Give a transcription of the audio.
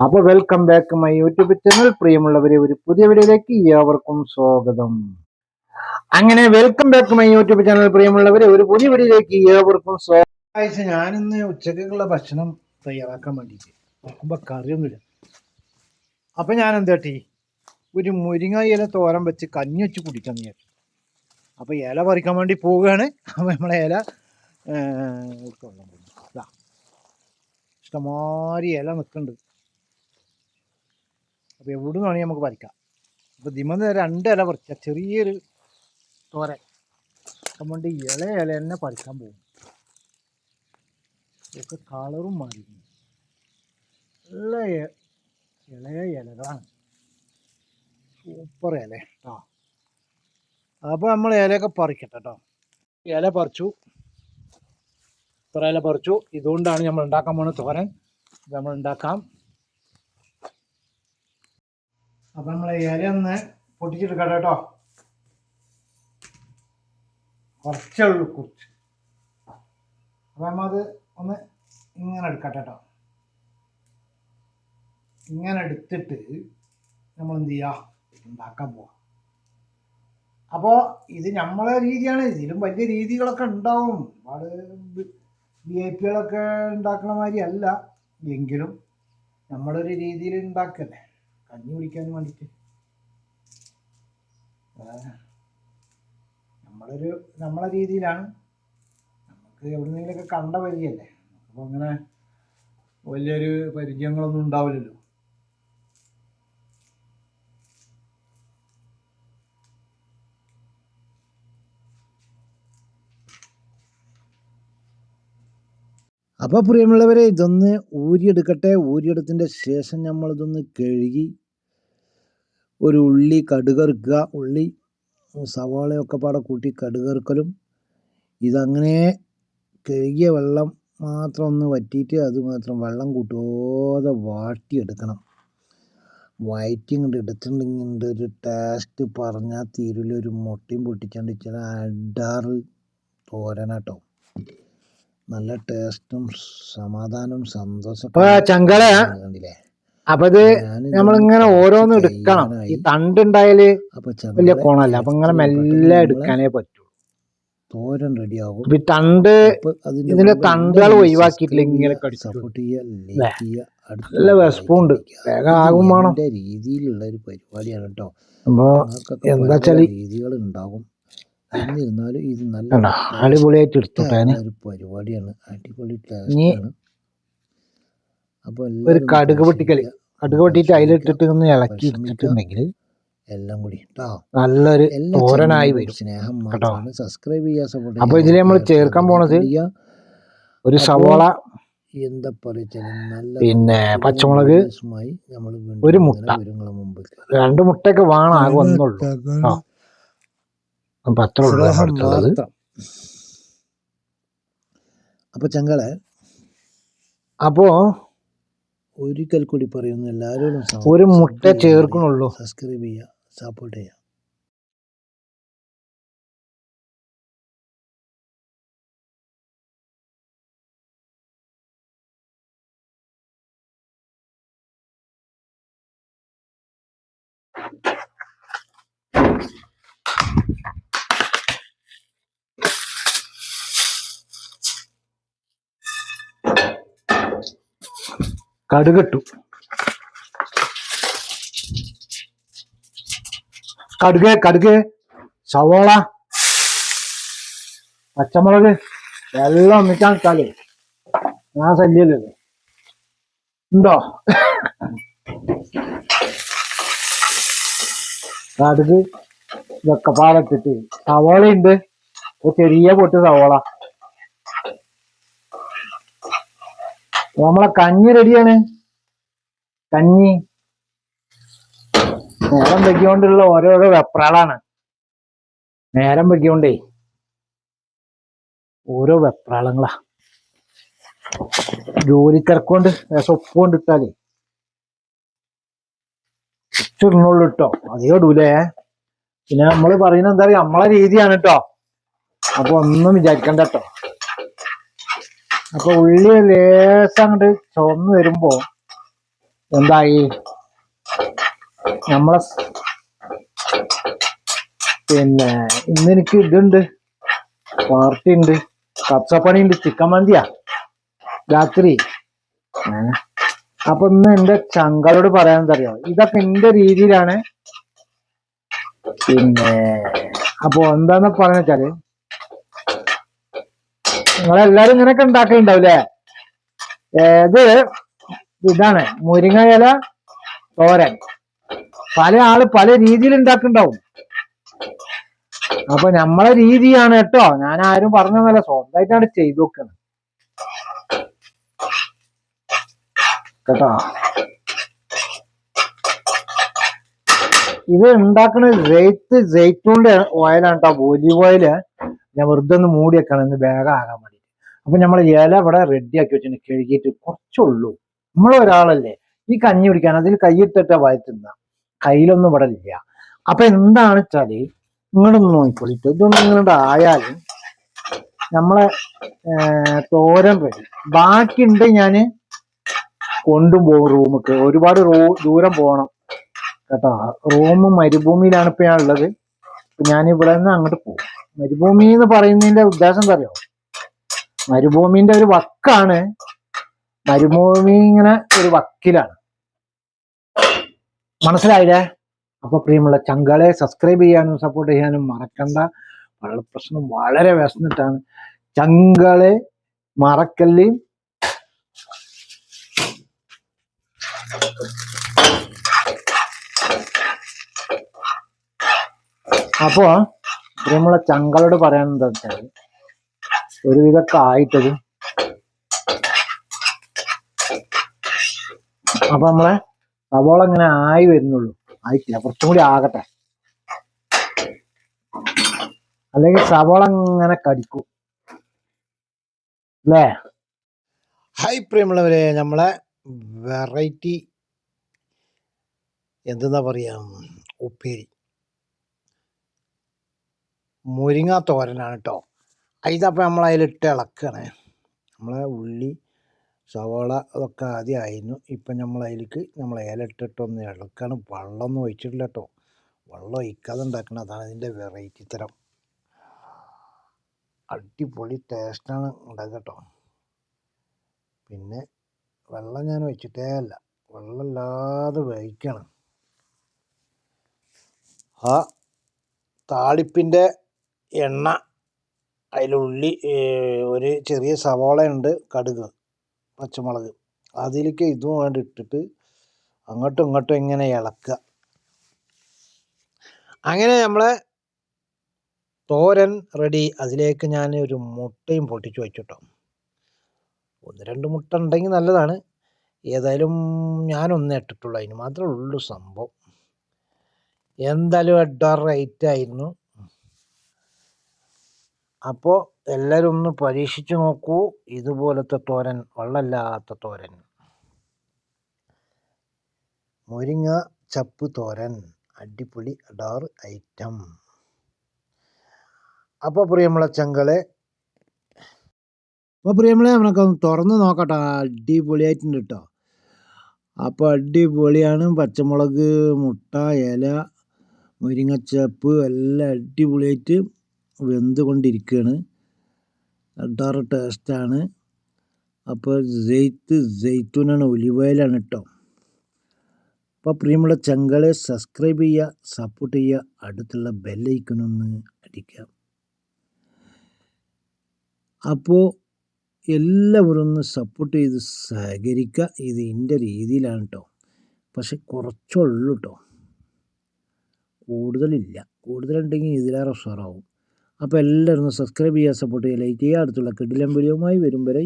അപ്പൊ welcome back my YouTube channel പ്രിയമുള്ളവരെ ഒരു പുതിയ വീഡിയോയിലേക്ക് ഏവർക്കും സ്വാഗതം. അങ്ങനെ welcome back my YouTube channel പ്രിയമുള്ളവരെ ഒരു പുതിയ വീഡിയോയിലേക്ക് ഏവർക്കും സ്വാഗതം ഞാനിന്ന് ഉച്ചക്കുള്ള ഭക്ഷണം തയ്യാറാക്കാൻ വേണ്ടിയിട്ട് നോക്കുമ്പോ കറിയൊന്നുമില്ല. അപ്പൊ ഞാൻ എന്താട്ടി ഒരു മുരിങ്ങ ഇല തോരൻ വെച്ച് കഞ്ഞി വെച്ച് കുടിക്കാൻ വിചാരിച്ചു. അപ്പൊ ഇല പറിക്കാൻ വേണ്ടി പോവുകയാണ്. അപ്പൊ നമ്മളെ ഇല. ഇഷ്ടംമാതിരി ഇല നിൽക്കുന്നുണ്ട് അപ്പോൾ എവിടെ നിന്ന് വേണമെങ്കിൽ നമുക്ക് പറിക്കാം. അപ്പോൾ ദിമന്ന് രണ്ട് ഇല പറിക്കാം. ചെറിയൊരു തോരൻ. അതുകൊണ്ട് ഇല ഇല തന്നെ പറിക്കാൻ പോകും. ഇതൊക്കെ കളറും മാറി. നല്ല ഇളയ ഇലകളാണ്. സൂപ്പർ ഇല കേട്ടോ അപ്പോൾ നമ്മൾ ഇലയൊക്കെ പറിക്കട്ടെ കേട്ടോ ഇല പറിച്ചു. ഇത്ര ഇല പറിച്ചു. ഇതുകൊണ്ടാണ് നമ്മൾ ഉണ്ടാക്കാൻ പോകുന്നത് തോരൻ. നമ്മൾ ഉണ്ടാക്കാം. അപ്പൊ നമ്മൾ ഇല ഒന്ന് പൊട്ടിച്ചെടുക്കട്ടെ കേട്ടോ. കുറച്ചേ ഉള്ളൂ കുറച്ച്. അപ്പൊ നമ്മ അത് ഒന്ന് ഇങ്ങനെ എടുക്കട്ടെ കേട്ടോ. ഇങ്ങനെ എടുത്തിട്ട് നമ്മൾ എന്ത് ചെയ്യാ? ഉണ്ടാക്കാൻ പോവാം. അപ്പോൾ ഇത് നമ്മളെ രീതിയാണ് ഇതിലും വലിയ രീതികളൊക്കെ ഉണ്ടാവും. ഒരുപാട് വി ഐ പികളൊക്കെ ഉണ്ടാക്കണ മാതിരി അല്ല. എങ്കിലും നമ്മളൊരു രീതിയിൽ ഉണ്ടാക്കല്ലേ? കഞ്ഞി കുടിക്കാൻ വേണ്ടിയിട്ട് നമ്മളൊരു നമ്മളെ രീതിയിലാണ്. നമുക്ക് എവിടുന്നെങ്കിലൊക്കെ കണ്ട പരിചയമല്ലേ അപ്പോൾ അങ്ങനെ വലിയൊരു പരിചയങ്ങളൊന്നും ഉണ്ടാവില്ലല്ലോ. അപ്പോൾ പ്രിയമുള്ളവരെ ഇതൊന്ന് ഊരിയെടുക്കട്ടെ. ഊരിയെടുത്തതിന്റെ ശേഷം നമ്മളിതൊന്ന് കഴുകി ഒരു ഉള്ളി കടുകറുക്കുക. ഉള്ളി സവാളയൊക്കെ പാടെ കൂട്ടി കടുകറുക്കലും. ഇതങ്ങനെ കഴുകിയ വെള്ളം മാത്രം ഒന്ന് വറ്റിയിട്ട് അത് മാത്രം വെള്ളം കൂട്ടാതെ വാട്ടിയെടുക്കണം. വയറ്റി ഇങ്ങോട്ട് എടുത്തിട്ടുണ്ടെങ്കിൽ ഒരു ടേസ്റ്റ് പറഞ്ഞാൽ തീരില്ല ഒരു മുട്ടയും പൊട്ടിച്ചാണ്ട് ചില അടാറ് തോരനാട്ടോ. നല്ല ടേസ്റ്റും സമാധാനവും സന്തോഷം ചങ്കള കണ്ടില്ലേ? അപ്പൊ ഇത് നമ്മളിങ്ങനെ ഓരോന്ന് എടുക്കണം. ഈ. തണ്ടുണ്ടായാൽ വലിയ കോണല്ല അപ്പൊ ഇങ്ങനെ മെല്ലെ എടുക്കാനേ പറ്റൂ. തോരൻ റെഡിയാകും. ഈ തണ്ട് ഇതിന്റെ തണ്ടുകൾ ഒഴിവാക്കിയിട്ടില്ല ഇങ്ങനെ സപ്പോർട്ട് ചെയ്യുക, നല്ല വിശപ്പുണ്ട്. വേഗം ആകും വേണം. രീതിയിലുള്ള ഒരു പരിപാടിയാണ് കേട്ടോ. അപ്പൊ എന്താ പല രീതികൾ ഉണ്ടാകും എന്നിരുന്നാലും ഇത് നല്ല അടിപൊളിയായിട്ട് taste ഒരു പരിപാടിയാണ്. അടിപൊളി ഇനി അപ്പോൾ അപ്പൊ ഒരു കടുക് പൊട്ടിക്കൽ. കടുക് പൊട്ടിയിട്ട് അതിലിട്ടിട്ട് ഒന്ന് ഇളക്കി ഇട്ടിട്ടുണ്ടെങ്കിൽ എടുത്തിട്ടുണ്ടെങ്കിൽ എല്ലാം കൂടി കേട്ടോ നല്ലൊരു തോരനായി വരും സ്നേഹം കേട്ടോ. സബ്സ്ക്രൈബ് ചെയ്യാൻ സപ്പോർട്ട് അപ്പൊ ഇതിൽ നമ്മൾ ചേർക്കാൻ പോണത് ഒരു സവോള എന്താ പറയുക നല്ല പിന്നെ പച്ചമുളക്, നമ്മൾ ഒരു മുട്ട. രണ്ട് മുട്ടയൊക്കെ വേണം ആകെ ഒന്നുള്ളൂ. അപ്പൊ അത്ര ഉള്ളൂ അടുത്തുള്ളത് മാത്രം. അപ്പൊ ചങ്കളെ അപ്പോ ഒരിക്കൽ കൂടി പറയുന്നു എല്ലാവരോടും ഒരു മുട്ട ചേർക്കണുള്ളൂ. സബ്സ്ക്രൈബ് ചെയ്യുക സപ്പോർട്ട് ചെയ്യുക. കടുകിട്ടു. കടുക് കടുക്. സവോള. പച്ചമുളക്. എല്ലാം ഒന്നിച്ചാൽ കളി ഞാൻ ശല്യല്ലേ ഉണ്ടോ? കടുക് ഇതൊക്കെ പാലത്തിട്ട് സവോള ഉണ്ട് ഒരു ചെറിയ പൊട്ട് സവോള. നമ്മളെ കഞ്ഞി റെഡിയാണ്. കഞ്ഞി നേരം വെക്കൊണ്ടുള്ള ഓരോരോ വെപ്രാളാണ്. നേരം വെക്കൊണ്ടേ ഓരോ വെപ്രാളങ്ങളാ. ജോലിത്തിരക്കൊണ്ട് ഒപ്പ് കൊണ്ട് ഇട്ടാലേ. ഇച്ചിടുന്നുള്ളൂ കേട്ടോ അധികം ഇടൂലേ. പിന്നെ നമ്മൾ പറയുന്നത് എന്താ പറയാ നമ്മളെ രീതിയാണ് കേട്ടോ അപ്പൊ ഒന്നും വിചാരിക്കണ്ട കേട്ടോ അപ്പൊ ഉള്ളി ലേശം അങ്ങോട്ട് ചുവന്ന് വരുമ്പോ എന്തായി? നമ്മളെ പിന്നെ ഇന്ന് എനിക്ക് ഇതുണ്ട്. പാർട്ടി ഉണ്ട് കപ്സപ്പണി ഉണ്ട് ചിക്കൻ മന്തിയാ. രാത്രി? അപ്പൊ ഇന്ന് എന്റെ ചങ്കളോട് പറയാൻ അറിയോ ഇതൊക്കെ എന്റെ രീതിയിലാണ്. പിന്നെ അപ്പൊ എന്താന്ന് പറഞ്ഞാൽ നിങ്ങളെല്ലാരും ഇങ്ങനെയൊക്കെ ഉണ്ടാക്കലുണ്ടാവില്ലേ? ഇത് ഇതാണ്. മുരിങ്ങ ഇല തോരൻ. പല ആൾ പല രീതിയിൽ ഉണ്ടാക്കുന്നുണ്ടാവും. അപ്പൊ നമ്മളെ രീതിയാണ് കേട്ടോ. ഞാൻ ആരും പറഞ്ഞതല്ല. സ്വന്തമായിട്ടാണ് ചെയ്തു നോക്കുന്നത് കേട്ടോ? ഇത് ഉണ്ടാക്കുന്ന ജെയ്ത്ത് ജെയ്ത്തൂണിന്റെ ഓയിലാണ് കേട്ടോ. ഒലിവ് ഓയിൽ ഞാൻ വെറുതെ ഒന്ന് മൂടി വെക്കണം. ഇന്ന് വേഗം ആകാൻ വേണ്ടി അപ്പൊ നമ്മൾ ഇല ഇവിടെ റെഡി ആക്കി വെച്ചിട്ട് കഴുകിയിട്ട് കുറച്ചുള്ളൂ. നമ്മൾ ഒരാളല്ലേ? ഈ കഞ്ഞി കുടിക്കാൻ അതിൽ കൈയിട്ടിട്ട് വയറ്റുന്ന കയ്യിലൊന്നും ഇവിടെ ഇല്ല. അപ്പൊ എന്താണ് വെച്ചാൽ നിങ്ങളൊന്നും നോക്കിക്കൊള്ളിട്ട് ഇതൊന്നും നിങ്ങളുടെ ആയാലും നമ്മളെ തോരൻ റെഡി. ബാക്കിയുണ്ട് ഞാൻ കൊണ്ടുപോകും റൂമുക്ക്. ഒരുപാട് റൂ ദൂരം പോകണം കേട്ടോ. റൂം മരുഭൂമിയിലാണ് ഇപ്പൊ ഞാൻ ഉള്ളത്. ഞാനിവിടെ ഞാൻ നിന്ന് അങ്ങോട്ട് പോകും മരുഭൂമി എന്ന് പറയുന്നതിന്റെ ഉദ്ദേശം എന്താ അറിയോ? മരുഭൂമിന്റെ ഒരു വക്കാണ്. മരുഭൂമി ഇങ്ങനെ ഒരു വക്കിലാണ്. മനസ്സിലായില്ലേ? അപ്പൊ പ്രിയമുള്ള ചങ്കളെ സബ്സ്ക്രൈബ് ചെയ്യാനും സപ്പോർട്ട് ചെയ്യാനും മറക്കണ്ട. വളരെ പ്രശ്നം വളരെ വിശന്നിട്ടാണ്. ചങ്കളെ മറക്കല്ലേ. അപ്പോ പ്രിയമുള്ള ചങ്കളോട് പറയാൻ എന്താ വെച്ചാൽ ഒരുവിധമൊക്കെ ആയിട്ടത് അപ്പൊ നമ്മളെ സവോള ഇങ്ങനെ ആയി വരുന്നുള്ളൂ. ആയിട്ടില്ല കുറച്ചും കൂടി ആകട്ടെ. അല്ലെങ്കിൽ സവോള ഇങ്ങനെ കടിക്കും. അല്ലേ? ഹായ് പ്രിയമുള്ളവരെ നമ്മളെ വെറൈറ്റി എന്തെന്നാ പറയാ? ഉപ്പേരി. മുരിങ്ങ തോരനാണ് കേട്ടോ ഇതപ്പോൾ നമ്മൾ അതിലിട്ട് ഇളക്കുകയാണ് നമ്മളെ ഉള്ളി സവാള അതൊക്കെ ആദ്യം ആയിരുന്നു ഇപ്പം നമ്മൾ അതിലേക്ക് നമ്മൾ ഇലട്ടിട്ടൊന്ന് ഇളക്കണം ഇളക്കാണ്. വെള്ളമൊന്നും ഒഴിച്ചിട്ടില്ല കേട്ടോ. വെള്ളം ഒഴിക്കാതെ ഉണ്ടാക്കണം. അതാണ് ഇതിന്റെ വെറൈറ്റി തരം. അടിപൊളി ടേസ്റ്റാണ് ഉണ്ടാക്കുക കേട്ടോ. പിന്നെ വെള്ളം ഞാൻ ഒഴിച്ചിട്ടേ അല്ല. വെള്ളമില്ലാതെ വേവിക്കണം. ആ താളിപ്പിന്റെ എണ്ണ അതിലുള്ളി ഒരു ചെറിയ സവാള ഉണ്ട് കടുക് പച്ചമുളക്. അതിലേക്ക് ഇതും വേണ്ടി ഇട്ടിട്ട് അങ്ങോട്ടും ഇങ്ങോട്ടും ഇങ്ങനെ ഇളക്കുക. അങ്ങനെ നമ്മളെ തോരൻ റെഡി. അതിലേക്ക് ഞാൻ ഒരു മുട്ടയും പൊട്ടിച്ച് വെച്ചിട്ടോ. ഒന്ന് രണ്ട് മുട്ട ഉണ്ടെങ്കിൽ നല്ലതാണ്. ഏതായാലും ഞാനൊന്നേ ഇട്ടിട്ടുള്ളൂ. അതിന് മാത്രമേ ഉള്ളൂ സംഭവം. എന്തായാലും അഡ്വാർ റേറ്റ് ആയിരുന്നു. അപ്പോൾ എല്ലാവരും ഒന്ന് പരീക്ഷിച്ചു നോക്കൂ. ഇതുപോലത്തെ തോരൻ വെള്ളമില്ലാത്ത തോരൻ. മുരിങ്ങ ചപ്പ് തോരൻ അടിപൊളി അഡാർ ഐറ്റം. അപ്പോൾ പ്രിയമുള്ള ചങ്കളെ അപ്പോൾ പ്രിയമുള്ള നമ്മളൊക്കെ ഒന്ന് തുറന്ന് നോക്കട്ടെ. അടിപൊളിയായിട്ടുണ്ട് കേട്ടോ അപ്പോൾ അടിപൊളിയാണ്. പച്ചമുളക് മുട്ട ഇല മുരിങ്ങച്ചപ്പ് എല്ലാം അടിപൊളിയായിട്ട് വെന്ത് കൊണ്ടിരിക്കുകയാണ് അഡാറ് ടേസ്റ്റാണ്. അപ്പോൾ ജെയ്ത്ത് ജെയ്ത്തൂനാണ് ഒലിവ് കേട്ടോ അപ്പോൾ പ്രിയമുള്ള ചങ്കളെ സബ്സ്ക്രൈബ് ചെയ്യുക സപ്പോർട്ട് ചെയ്യുക അടുത്തുള്ള ബെല്ലൈക്കനൊന്ന് അടിക്കുക. അപ്പോൾ എല്ലാവരും ഒന്ന് സപ്പോർട്ട് ചെയ്ത് സഹകരിക്കുക. ഇത് എന്റെ രീതിയിലാണ് കേട്ടോ പക്ഷെ കുറച്ചുള്ളൂ കേട്ടോ കൂടുതലില്ല. കൂടുതലുണ്ടെങ്കിൽ ഇതിലേറെ ഉഷാറാവും. അപ്പോൾ എല്ലാവരും സബ്സ്ക്രൈബ് ചെയ്യുക സപ്പോർട്ട് ചെയ്യുക ലൈക്ക് ചെയ്യുക. അടുത്തുള്ള കിടിലം വീഡിയോയുമായി വരും വരെ